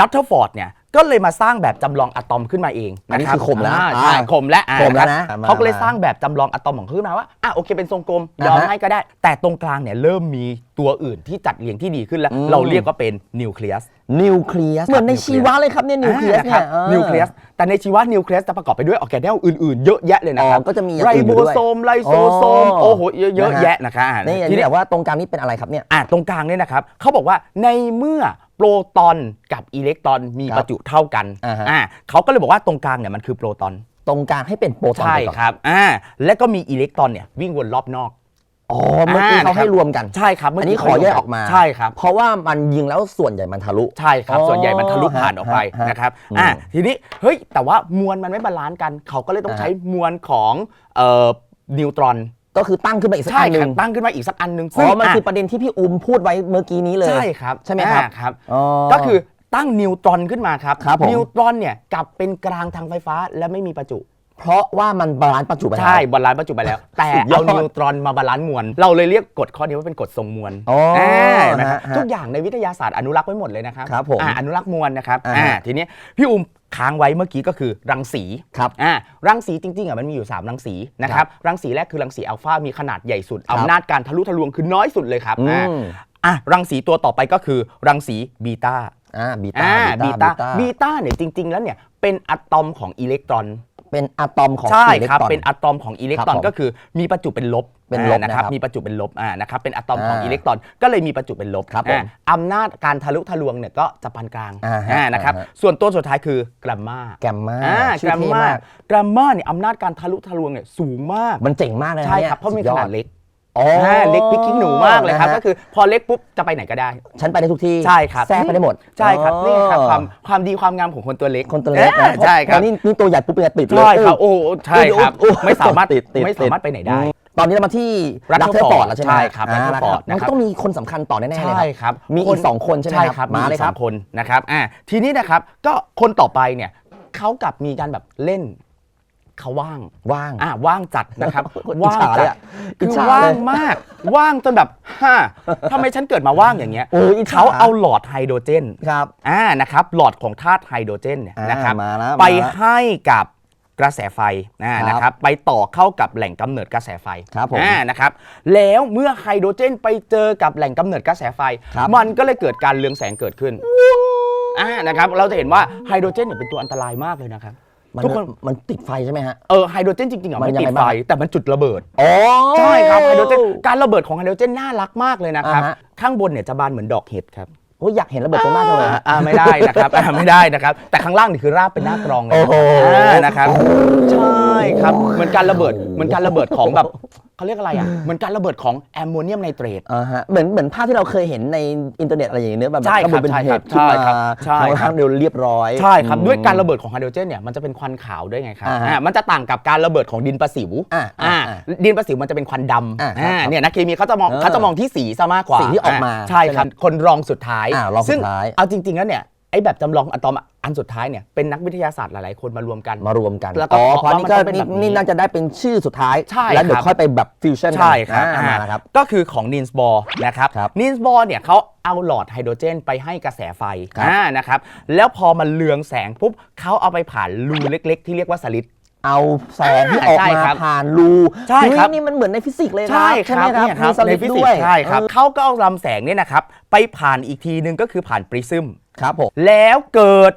ลัตเทอร์ฟอร์ดเนี่ย ก็เลยมาสร้างแบบจำลองอะตอมขึ้นมาเองอันนี้ะรับคือคมแล้วอ่าอ่าใช่คมและอ่าคมแล้วนะครับมาเขาก็เลยมาสร้างแบบจำลองอะตอมของขึ้นมาว่าอะโอเคเป็นทรงกลมยอมอ่าฮะให้ก็ได้ แต่ตรงกลางเนี่ยเริ่มมีตัวอื่นที่จัดเรียงที่ดีขึ้นแล้ว อืม เราเรียกว่าเป็นนิวเคลียส นิวเคลียสเหมือนในชีวะเลยครับเนี่ยนิวเคลียสอ่าเนี่ยนิวเคลียสแต่ในชีวะนิวเคลียสจะประกอบไปด้วยออร์แกเนลอื่นๆ เยอะแยะเลยนะอ๋อครับก็จะมีอย่างไรอื่นอโบยู่ด้วยโซมไลโซโซมอ๋อ โอ้โหเยอะเยอะนะฮะแยะนะคะอ่านี่อย่างทีที่นี้แบบว่าตรงกลางนี่เป็นอะไรครับเนี่ย อ่าตรงกลางเนี่ยนะครับเขาบอกว่าในเมื่อ โปรตอนกับอิเล็กตรอนมีครับประจุเท่ากันอ่าฮะ อ่าเขาก็เลยบอกว่าตรงกลางเนี่ยมันคือโปรตอนตรงกลางให้เป็นโปรตอนใช่ไปก่อนครับอ่าและก็มีอิเล็กตรอนเนี่ยวิ่งวนรอบนอก อ๋อเมื่อกี้อ่าเขาให้รวมกัน ใช่ครับเมื่อันนี้ขอแยกออกมา ใช่ครับ เพราะว่ามันยิงแล้วส่วนใหญ่มันทะลุ ใช่ครับ อ๋อส่วนใหญ่มันทะลุผ่านออกไปฮะฮะนะครับอืมอ่าทีนี้เฮ้ยแต่ว่ามวลมันไม่บาลานซ์กัน เขาก็เลยต้องอ่าฮะใช้มวลของเอ่อนิวตรอน ก็คือตั้งขึ้นมาอีกสักใช่อันหคนึ่รับงตั้งขึ้นมาอีกสักอันหนึ่งอ๋อมันะคือประเด็นที่พี่อุ้มพูดไว้เมื่อกี้นี้เลย ใช่ครับใช่ไหมครับ อ่าครับ อ๋อ ก็คือตั้งนิวตรอนขึ้นมาครับ ครับผมนิวตรอนเนี่ยกลับเป็นกลางทางไฟฟ้าและไม่มีประจุ เพราะว่ามันบาลานซ์ประจุไปแล้วใช่บาลานซ์ปัจจุบันแล้ว แต่สุดยอเอาดนิวตรอนมาบาลานซ์มวลเราเลยเรียกกฎข้อนี้ว่าเป็นกฎทรงมวลอ๋ออ่าเห็นไหมครับฮะทุกอย่างในวิทยาศาสตร์อนุรักษ์ไว้หมดเลยนะครับครับผมอ่าอนุรักษ์มวลนะครับอ่าอ่าทีนี้พี่อุ้มค้างไว้เมื่อกี้ก็คือรังสีครับ อ่ารังสีจริงๆอะมันมีอยู่ 3 รังสีนะครับรังสีแรกคือรังสีอัลฟามีขนาดใหญ่สุดครับอำนาจการทะลุทะลวงคือน้อยสุดเลยครับอือ่ามอะรังสีตัวต่อไปก็คือรังสีบีตา อ่าบีตาอ่าบีตาบีบีตาเนี่ยจริง ๆ แล้วเนี่ยเป็นอะตอมของอิเล็กตรอน เป็นอะตอมของใช่อิเล็กครับตรอน เป็นอะตอมของอิเล็กตรอนครับผมก็คือมีประจุเป็นลบเป็นลบอ่านะคนะครัรับบมีประจุเป็นลบอ่านะครับเป็นอะตอมของอ่าอิเล็กตรอนก็เลยมีประจุเป็นลบครับผมอ่าอำนาจการทะลุทะลวงเนี่ยก็จะปานกลางอ่าฮะอ่านะครับอ่าฮะ ส่วนตัวสุดท้ายคือกรัมมาแกมมาอ่าชื่กอรัมเท่มามากกรัมมาเนี่ยอำนาจการทะลุทะลวงเนี่ยสูงมาก มันเจ๋งมากเลยนะใช่เนี่ยครับเพราะมีสุขยอนาดดเล็ก อ๋ออ่าเล็กพลิกขี้หนูมากเลยครับ นะฮะ ก็คือพอเล็กปุ๊บจะไปไหนก็ได้ ฉันไปได้ทุกที่ใช่ครับ แทรกไปได้หมดใช่ครับอ๋อนี่ครับความความดีความงามของคนตัวเล็กคนตัวเล็กอ่านะใช่ครับเพาะนี่นี่ตัวใหญ่ปุ๊บเป็นติดเลย ใช่ครับโอ้ใช่ครับโอ้โหไม่สามารถติดติด ไม่สามารถไปไหนได้อืมตอนนี้เรามาที่ Rutherford รัตเทอร์ฟอร์ดแล้วใช่ไหมใช่ครับอ่า Rutherford มันนะครับต้องมีคนสำคัญต่อแน่ๆเลยใช่ครับมีอีกสองคนใช่ไหมใช่ครับมามีเลยอีกคสารับมคนนะครับอ่าทีนี้นะครับก็คนต่อไปเนี่ยเขากลับมีการแบบเล่น เขาว่างว่าง อ่าว่างจัดนะครับอิจว่างฉาเลจัยดอะคืออิจฉาว่างเลยมาก ว่างจนแบบฮ่าทำไมฉันเกิดมาว่างอย่างเงี้ยโอ้ยอิจฉาเขาเอาหลอดไฮโดรเจนครับอ่านะครับ หลอดของธาตุไฮโดรเจนเนี่ยอ่านะครับมาแล้วไปมาแล้วให้กับกระแสไฟอ่าครับนะครับไปต่อเข้ากับแหล่งกำเนิดกระแสไฟครับผมอ่านะครับแล้วเมื่อไฮโดรเจนไปเจอกับแหล่งกำเนิดกระแสไฟครับมันก็เลยเกิดการเรืองแสงเกิดขึ้นอ่านะครับเราจะเห็นว่าไฮโดรเจนเนี่ยเป็นตัวอันตรายมากเลยนะครับ มันทุกคน มันติดไฟใช่ไหมฮะ เออไฮโดรเจนจริงๆอะมันไม่ยังติไงดบ้าไฟงแต่มันจุดระเบิด อ๋อ ใช่ครับไฮโดรเจนการระเบิดของไฮโดรเจนน่ารักมากเลยนะครับ อ่าฮะ ข้างบนเนี่ยจะบานเหมือนดอกเห็ดครับ โอ้ยอยากเห็นระเบิดตรงหน้าจังเลยฮะ อ่าไม่ได้นะครับอ่าไม่ได้นะครับ แต่ข้างล่างนี่คือราบเป็นหน้ากรองเลยโอ้โห อ่านะครับใช่ครับเหมือนการระเบิดเหมือนการระเบิดของแบบเขาเรียกอะไรอะเหมือนการระเบิดของแอมโมเนียมไนเตรต อ่าฮะเหมือนเหมือนภาพที่เราเคยเห็นในอินเทอร์เน็ตอะไรอย่างเงี้ยแบบใช่ครับข้างบนเป็นใช่เหครับตุขึ้นมาใช่ครับใช่ครับ ข้างเดียวเรียบร้อย ใช่ครับอืมด้วยการระเบิดของไฮโดรเจนเนี่ยมันจะเป็นควันขาวด้วยไงครับอ่าฮะอ่ามันจะต่างกับการระเบิดของดินประสิวอ่าอ่าอ่าดินประสิวมันจะเป็นควันดำอ่าครับอ่าเนี่ยนักเคมีเขาจะมองเออเขาจะมองที่สีซะมากกว่าสีที่ออกมาใช่ครับคนรองสุดท้ายอ่ารองสุดซึ่ท้าย เอาจริง ๆ แล้วเนี่ยไอ้แบบจำลองอะตอมอันสุดท้ายเนี่ยเป็นนักวิทยาศาสตร์หลายๆคนมารวมกัน มารวมกันแล้วก็อ๋อเพเพราะราะนี่ก็ว่ามันต้องเป็นนี่แบบนี้นี่น่าจะได้เป็นชื่อสุดท้าย ใช่แล้วเดี๋ยควรับ ค่อยไปแบบฟิวชั่นใช่ครับอ่าอ่ามาแล้วครับ ก็คือของนินส์บอร์นะครับครับนินส์บอร์เนี่ยเขาเอาหลอดไฮโดรเจนไปให้กระแสไฟครับ อ่านะครับแล้วพอมันเลืองแสงปุ๊บเขาเอาไปผ่านรูเล็ก ๆ ที่เรียกว่าสลิด เอาแสงที่ออกใช่มาครับผ่านรูใช่ครับ เฮ้ยนี่มันเหมือนในฟิสิกส์เลยนะใช่คไหรัมบเนี่ยครับมีสในลิดฟิสิด้กวยส์ใช่ครับเออเขาก็เอาลำแสงเนี่ยนะครับ ไปผ่านอีกทีนึงก็คือผ่านปริซึมครับผมแล้วเกิด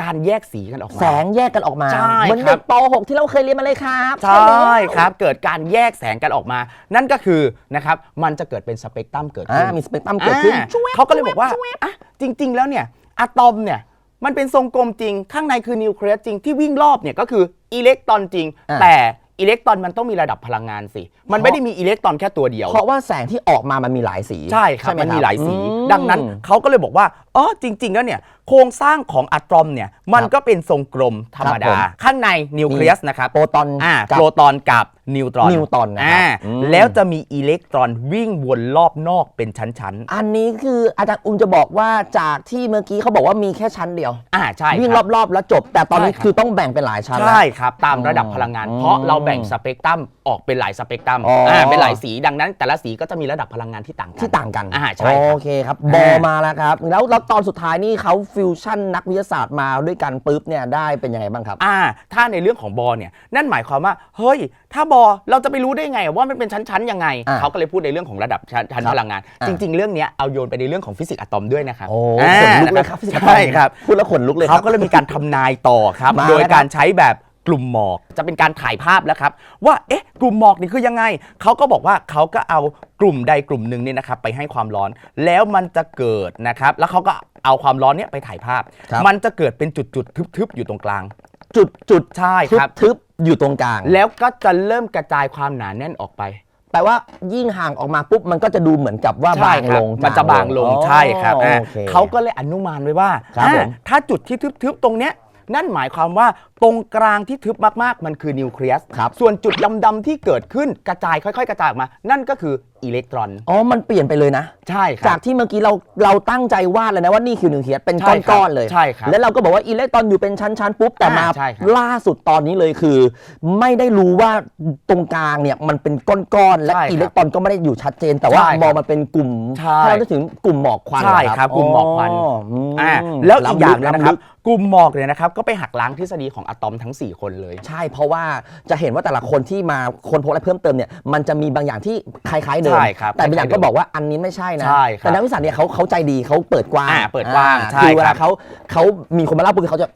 การแยกสีกันออกมา แสงแยกกันออกมา ใช่เหมือนครัเด็บ กป .6 ที่เราเคยเรียนมาเลยครับใช่ครับ เกิดการแยกแสงกันออกมา นั่นก็คือนะครับมันจะเกิดเป็นสเปกตรัมเกิดอ่าขึ้นมีสเปกตรัมเกิดขึ้น อ่าเขาก็เลยบอกว่าอะจริง ๆ แล้วเนี่ยอะตอมเนี่ย มันเป็นทรงกลมจริง ข้างในคือนิวเคลียสจริงที่วิ่งรอบเนี่ยก็คืออิเล็กตรอนจริง อ่า แต่อิเล็กตรอนมันต้องมีระดับพลังงานสิ มันไม่ได้มีอิเล็กตรอนแค่ตัวเดียว เพราะว่าแสงที่ออกมามันมีหลายสีใช่ครับไหมันมีหลายสี อืม ดังนั้นเขาก็เลยบอกว่า อ๋อจริง ๆ แล้วเนี่ยโครงสร้างของอะตอมเนี่ยมันครับก็เป็นทรงกลมธรรมครับผดามข้างในนิวเคลียสนะครับโปรตอนอ่ากับ โปรตอนกับนิวตรอนนิวตรอนนะครับอ่าอืม แล้วจะมีอิเล็กตรอนวิ่งวนรอบนอกเป็นชั้นอันนี้คืออาจารย์อุ้มจะบอกว่าจากที่เมื่อกี้เขาบอกว่ามีแค่ชั้นเดียวๆอ่าใช่วิ่งครอบๆแล้วจบ แต่ตอนนี้ใช่ครับ คือต้องแบ่งเป็นหลายชั้นแล้ว ใช่ครับ ตามระดับพลังงาน อืมเพราะเราแบ่งสเปกตรัมออกเป็นหลายสเปกตรัมอ๋ออ่อ่าเป็นหลายสีดังนั้น แต่ละสีก็จะมีระดับพลังงานที่ต่างกัน ที่ต่างกันอ่าใช่ครับ โอเคครับบอมาแล้วครับ แล้วแล้วตอนสุดท้ายนี่เขาฟิวชั่นนักวิทยาศาสตร์มาด้วยกันปุ๊บเนี่ยได้เป็นยังไงบ้างครับ อ่า ถ้าในเรื่องของบอลเนี่ยนั่นหมายความว่า เฮ้ย ถ้าบอลเราจะไปรู้ได้ไงว่ามันเป็นชั้นๆยังไง อ่าเขาก็เลยพูดในเรื่องของระดับชั้นชั้นครับพลังงาน อ่า จริง ๆ เรื่องเนี้ยเอาโยนไปในเรื่องของฟิสิกส์อะตอมด้วยนะครับโอ้อ่าขนลุกเลยครับฟิสิกส์อะตอมใช่ครับ พูดแล้วขนลุกเลยคเขารับ ก็เลยมีการทำนายต่อครับ มาโดยแล้วครับการใช้แบบ กลุ่มหมอกจะเป็นการถ่ายภาพแล้วครับ ว่าเอ๊ะกลุ่มหมอกนี่คือยังไงเขาก็บอกว่าเขาก็เอากลุ่มใดกลุ่มหนึ่งเนี่ยนะครับไปให้ความร้อน แล้วมันจะเกิดนะครับ แล้วเขาก็เอาความร้อนเนี่ยไปถ่ายภาพ ครับ มันจะเกิดเป็นจุดๆทึบๆอยู่ตรงกลาง จุดจุดใช่ทึครับบทึบอยู่ตรงกลาง แล้วก็จะเริ่มกระจายความหนาแน่นออกไป แปลว่ายิ่งห่างออกมาปุ๊บมันก็จะดูเหมือนกับว่าใช่บางคลรับงมันจะบางลงอ๋อใช่ครับอ่าโอค เขาก็เลยอนุมานไว้ว่าครับอ่าผม ถ้าจุดที่ทึบๆตรงเนี้ย นั่นหมายความว่าตรงกลางที่ทึบมากๆ มันคือนิวเคลียสครับส่วนจุดดำๆที่เกิดขึ้นกระจายค่อย ๆ กระจายออกมา นั่นก็คือ อิเล็กตรอน อ๋อ มันเปลี่ยนไปเลยนะ ใช่คจารักบ ที่เมื่อกี้เราเราตั้งใจวาดเลยนะว่านี่คือหนึ่งเฮียเป็นใช่ครับก้อนๆเลย ใช่ครับแล้วเราก็บอกว่าอิเล็กตรอนอยู่เป็นชั้นๆปุ๊บแต่อ่ามาใช่ครับ ล่าสุดตอนนี้เลยคือ ไม่ได้รู้ว่าตรงกลางเนี่ยมันเป็นก้อนๆและใช่ครับอิเล็กตรอนก็ไม่ได้อยู่ชัดเจน แต่ว่าใช่ครับมองมันเป็นกลุ่มใช่ให้เราได้ถึงกลุ่มหมอกควันใช่เหอครับกลุ่มหมอกควัน มอ่าแล้วอีกอย่างหนึงล้ำลึนะครับ ล้ำลึกกลุ่มหมอกเนี่ยนะครับ ก็ไปหักล้างทฤษฎีของอะตอมทั้ง 4 คนเลย ใช่เพราะว่าจะเห็นว่าแต่ละคนที่มาคนพบอะไรเพิ่มเติมเนี่ยมันจะมีบางอย่างที่คล้ายๆเดิมใช่ครับแต่บางอย่างคล้ายๆเดิก็มบอกว่าอันนี้ไม่ใช่นะใช่ครับแต่นักวิทยาศาสตร์เนี่ยเขาเขาใจดีเขาเปิดกว้างอ่าเปิดกว้างอ่ใช่คือเวครัลาบเขาเขามีคนมาเล่าปุ๊บเขาจะ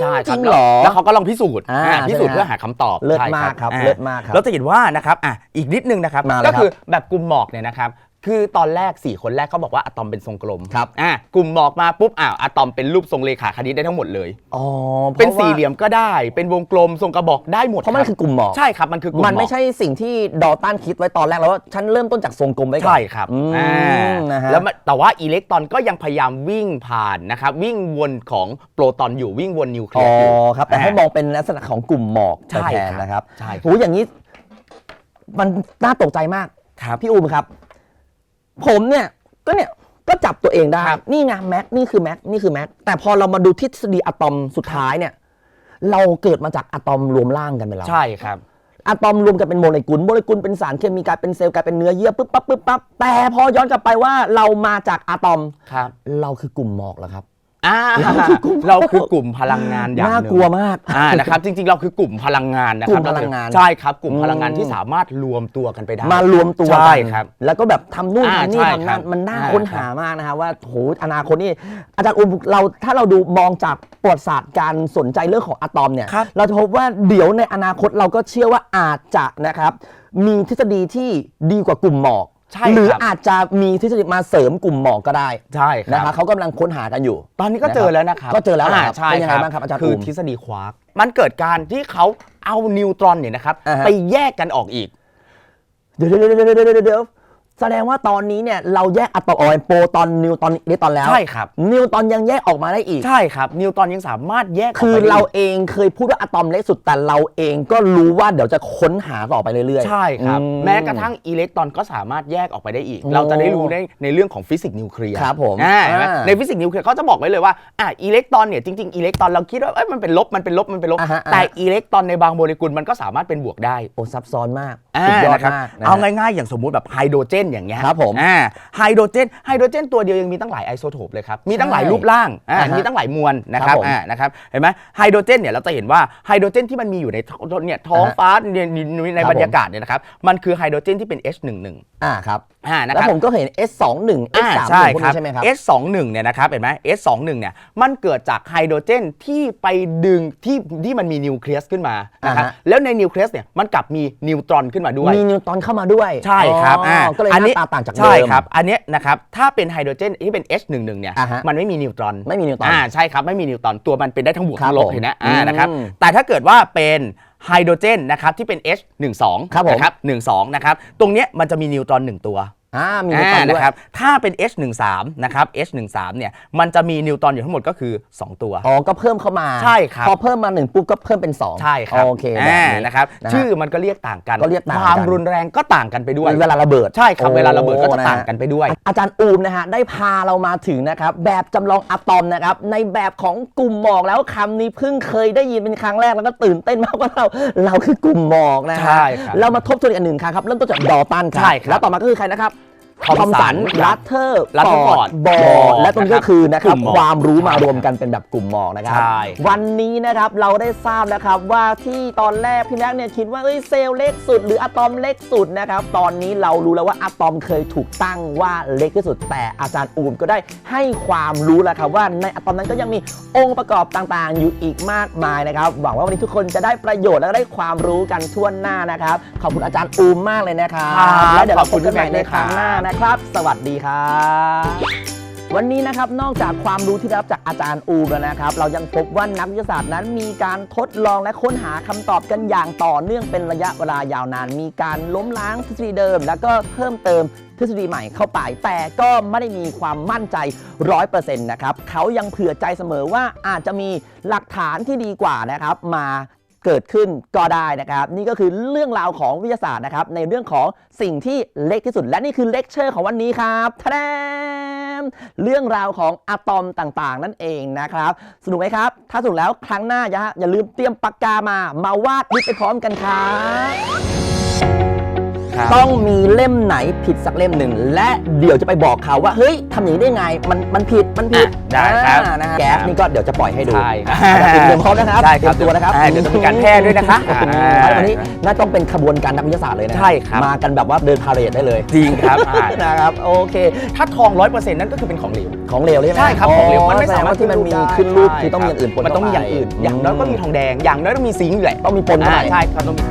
ใช่คจรัริบงเหรอแล้วเขาก็ลองพิสูจน์อ่าอ่าพิสูจน์ใช่ไหมเพื่อหาคำตอบเลิศใช่มากครับอ่เลิศมากครับเราจะเห็นว่านะครับอะอีกนิดนึงนะครับมาเลยก็คือแบบกลุ่มหมอกเนี่ยนะครับ คือตอนแรก 4 คนแรกเขาบอกว่าอะตอมเป็นทรงกลมครับ อะกลุ่มหมอกมาปุ๊บอ้าวอะตอมเป็นรูปทรงเลขาคณิตได้ทั้งหมดเลย อ๋อเป็นพราะว่าสี่เหลี่ยมก็ได้ เป็นวงกลมทรงกระบอกได้หมดเพราะมันบคือกลุ่มหมอกใช่ครับมันคือกลุ่มหมันมไม่อกใช่สิ่งที่ดอลตันคิดไว้ตอนแรกแล้วว่าฉันเริ่มต้นจากทรงกลมไว้ก่อนใช่ครับอืมอ่านะฮะแล้วมันแต่ว่าอิเล็กตรอนก็ยังพยายามวิ่งผ่านนะครับวิ่งวนของโปรตอนอยู่วิ่งวนนิวเคลีอ๋ยอสอยู่ครับแต่ให้มองเป็นลักษณะของกลุ่มหมอกใช่แทนครับนะครับใช่ครับโหอย่างนี้ มันน่าตกใจมากครับพี่อูมครับ ผมเนี่ยก็เนี่ยก็จับตัวเองได้ครับนี่ไงแม็กนี่คือแม็กนี่คือแม็กแต่พอเรามาดูทฤษฎีอะตอมสุดท้ายเนี่ย เราเกิดมาจากอะตอมรวมร่างกันไปแล้วใช่ครับอะตอมรวมกันเป็นโมเลกุลโมเลกุลเป็นสารเคมีกลายเป็นเซลล์กลายเป็นเนื้อเยื่อปึ๊บปั๊บปึ๊บปั๊บแต่พอย้อนกลับไปว่าเรามาจากอะตอมครับเราคือกลุ่มหมอกแล้วครับ อ่าเราคือกลุ่มพลังงานอย่างหน่านึ่ง กลัวมาก อ่านะครับจริงๆเราคือกลุ่มพลังงานนะครักลุ่มพลังงาน ใช่ครับกลุ่มพลังงานอืมที่สามารถรวมตัวกันไปได้มารวมตัวใช่กันครับ แล้วก็แบบทำนู่นอ่าทำนี่ใช่ทำครันั่บนมันน่าอ่าค้นหามากนะครับว่าโหอนาคตนี่อาจารย์อุ้มเราถ้าเราดูมองจากประวัติศาสตร์การสนใจเรื่องของอะตอมเนี่ยครับเราจะพบว่าเดี๋ยวในอนาคตเราก็เชื่อว่าอาจจะนะครับมีทฤษฎีที่ดีกว่ากลุ่มหมอก ใช่หรือครับอาจจะมีทฤษฎีมาเสริมกลุ่มหมอกก็ได้ใช่คนะรับครับเขากำลังค้นหากันอยู่ ตอนนี้ก็เจอแล้วนะครับก็เจอแล้วเหรอครับใช่เป็นยังไงบ้างครับอาจารย์คืออูมทฤษฎีควาร์กมันเกิดการที่เขาเอานิวตรอนเนี่ยนะครับ อ่าฮะ ไปแยกกันออกอีก เดี๋ยวเดี๋ยวเดี๋ยวเดี๋ยวเดี๋ยวเดี๋ยว แสดงว่าตอนนี้เนี่ยเราแยกอะตอมออกเป็นโปรตอนนิวตอนอิเล็กตรอนแล้วใช่ครับ นิวตอนยังแยกออกมาได้อีก ใช่ครับ นิวตรอนยังสามารถแยกกคือไปได้เรากเองเคยพูดว่าอะตอมเล็กสุดแต่เราเองก็รู้ว่าเดี๋ยวจะค้นหาต่อไปเรื่อยๆ ใช่ครับ อืแม้กระทั่งอิเล็กตรอนก็สามารถแยกออกไปได้อีก โอ้เราจะได้รู้ได้ในเรื่องของฟิสิกส์นิวเคลียร์ครับผมอ่าเห็นไหมอ่าในฟิสิกส์นิวเคลียร์เขาจะบอกไว้เลยว่าอ่าอิเล็กตรอนเนี่ยจริงๆอิเล็กตรอนเราคิดว่าเอ้ยมันเป็นลบมันเป็นลบมันเป็นลบ อ่าฮะอ่าฮะแต่อิเล็กตรอนในบางโมเลกุลมันก็สามารถเป็นบวกได้โอ้ซับซ้อนมากอ่าสุดยอดนะครับมากนะเอาฮะง่ายๆ อย่างสมมุติแบบไฮโดรเจนอย่างเงี้ยครับผมอ่าไฮโดรเจนไฮโดรเจนตัวเดียวยังมีตั้งหลายไอโซโทปเลยครับมีตั้งหลายใช่รูปร่างอ่าอ่าฮะมีตั้งหลายมวลนะครับครับผมอ่านะครับเห็นไหมไฮโดรเจนเนี่ยเราจะเห็นว่าไฮโดรเจนที่มันมีอยู่ในท้องเนี่ยท้องอ่าฮะฟ้าในในในครับบรรยากาศเนี่ยนะครับมันคือไฮโดรเจนที่เป็น H11 อ่าครับอ่านะแล้วครับ ผมก็เห็น S21 อ่า S31 ใช่พวกครันี้บใช่ไหมครับ S21 เนี่ยนะครับเห็นไหม S21 เนี่ยมันเกิดจากไฮโดรเจนที่ไปดึงที่ที่มันมีนิวเคลียสขึ้นมานะครับอ่าฮะ แล้วในนิวเคลียสเนี่ยมันกลับมีนิวตรอนขึ้นมาด้วย มีนิวตรอนเข้ามาด้วยใช่ครับอ๋ออาก็เลยหนี้น้าตาต่างจากเดิม ใช่ครับ อันเนี้ยนะครับ ถ้าเป็นไฮโดรเจนที่เป็น H11 เนี่ย อ่าฮะมันไม่มีนิวตรอนไม่มีนิวตรอนอ่า ใช่ครับ ไม่มีนิวตรอน ตัวมันเป็นได้ทั้งบวกครับทั้งลบผมเห็นไหมอ่าอืมนะครับแต่ถ้าเกิดว่าเป็น ไฮโดรเจนนะครับที่เป็น H12 ครับผม นะครับ12นะครับตรงเนี้ยมันจะมีนิวตรอนหนึ่งตัว อ่ามีนิวตรอนอ่าด้วยนะครับถ้าเป็น H13 นะครับ H13 เนี่ยมันจะมีนิวตรอนอยู่ทั้งหมดก็คือ 2 ตัว อ๋อ ก็เพิ่มเข้ามาใช่ครับพอเพิ่มมาหนึ่งปุ๊บก็เพิ่มเป็นสองใช่ครับโอเคแบบอ่านี้นะครับนะฮะชื่อมันก็เรียกต่างกันก็เรียกต่างกันความรุนแรงก็ต่างกันไปด้วยเวลาระเบิดใช่ครับเวลาระเบิดก็จะโอ้ต่างกันไปด้วย อาจารย์อูมนะฮะได้พาเรามาถึงนะครับแบบจำลองอะตอมนะครับในแบบของกลุ่มหมอกแล้วคำนี้เพิ่งเคยได้ยินเป็นครั้งแรกแล้วก็ตื่นเต้นมากว่าเราเราคือกลุ่มหมอกนะฮะใช่ครับเรามาทบทวนอีกอันหนึ่งครั้งครับเริ่มต้นจากดอลตันครัใช่ครับแล้วต่อมาก็คือใครนะครับ ทอมสันลัตเทอร์ลัตเทอร์ฟอร์ดบอบอร์และตรงนี้ก็คือนะครับกลุ่มหมอกความรู้มาใช่รวมกันเป็นแบบกลุ่มหมอกนะครับใช่วันนี้นะครับเราได้ทราบนะครับว่าที่ตอนแรกพี่แม็กเนี่ยคิดว่าเอ้ยเซลล์เล็กสุด หรืออะตอมเล็กสุดนะครับตอนนี้เรารู้แล้วว่าอะตอมเคยถูกตั้งว่าเล็กที่สุด แต่อาจารย์อูมก็ได้ให้ความรู้แล้วครับว่าในอะตอมนั้นก็ยังมีองค์ประกอบต่างๆ อยู่อีกมากมายนะครับหวังว่าวันนี้ทุกคนจะได้ประโยชน์และก็ได้ความรู้กันทั่วหน้านะครับขอบคุณอาจารย์อูมมากเลยนะครับครับแล้วเดี๋ยวเราขพอบบกันใหม่คุณในพี่แม็กซ์ครั้งหน้านะครับ สวัสดีครับวันนี้นะครับนอกจากความรู้ที่ได้รับจากอาจารย์อูมแล้วนะครับ เรายังพบว่านักวิทยาศาสตร์นั้นมีการทดลองและค้นหาคำตอบกันอย่างต่อเนื่องเป็นระยะเวลายาวนาน มีการล้มล้างทฤษฎีเดิม แล้วก็เพิ่มเติมทฤษฎีใหม่เข้าไป แต่ก็ไม่ได้มีความมั่นใจ 100%นะครับเขายังเผื่อใจเสมอว่าอาจจะมีหลักฐานที่ดีกว่านะครับ มา เกิดขึ้นก็ได้นะครับ นี่ก็คือเรื่องราวของวิทยาศาสตร์นะครับ ในเรื่องของสิ่งที่เล็กที่สุด และนี่คือเลคเชอร์ของวันนี้ครับทะแดมเรื่องราวของอะตอมต่างๆ นั่นเองนะครับ สนุกไหมครับ ถ้าสนุกแล้วครั้งหน้าอย่าอย่าลืมเตรียมปากกามา มาวาดวิทย์ไปพร้อมกันครับ ครับต้องมีเล่มไหนผิดสักเล่มหนึ่ง และเดี๋ยวจะไปบอกเขาว่าเฮ้ยทำอย่างนี้ได้ไงมันมันผิดมันผิดอะได้ครับอ่านะฮะแก๊สนี่ก็เดี๋ยวจะปล่อยให้ดูใช่ครับอะเตรียมพร้อมนะครับใช่ครับเตรียมตัวนะครับอ่าเดี๋ยวจะมีการแพร่ด้วยนะคะโอ้โหอ่าวันนี้น่าต้องเป็นขบวนการนักวิทยาศาสตร์เลยนะใช่ครับ มากันแบบว่าเดินพาเหรดได้เลยจริงครับอ่านะครับโอเค ถ้าทองร้อยเปอร์เซ็นต์นั่นก็คือเป็นของเหลว ของเหลวใช่ไหมใช่ครับของเหลวมันไม่สามารถแสดงว่ที่มันมีขึ้นรูปคือต้องมีอย่างอื่นปนมันต้องมีอย่างอื่นอย่างน้อยก็มีทองแดง อย่างน้อยต้องมีซิงค์แหละต้องมีปนเข้าไป อ่าใช่ครับต้องมี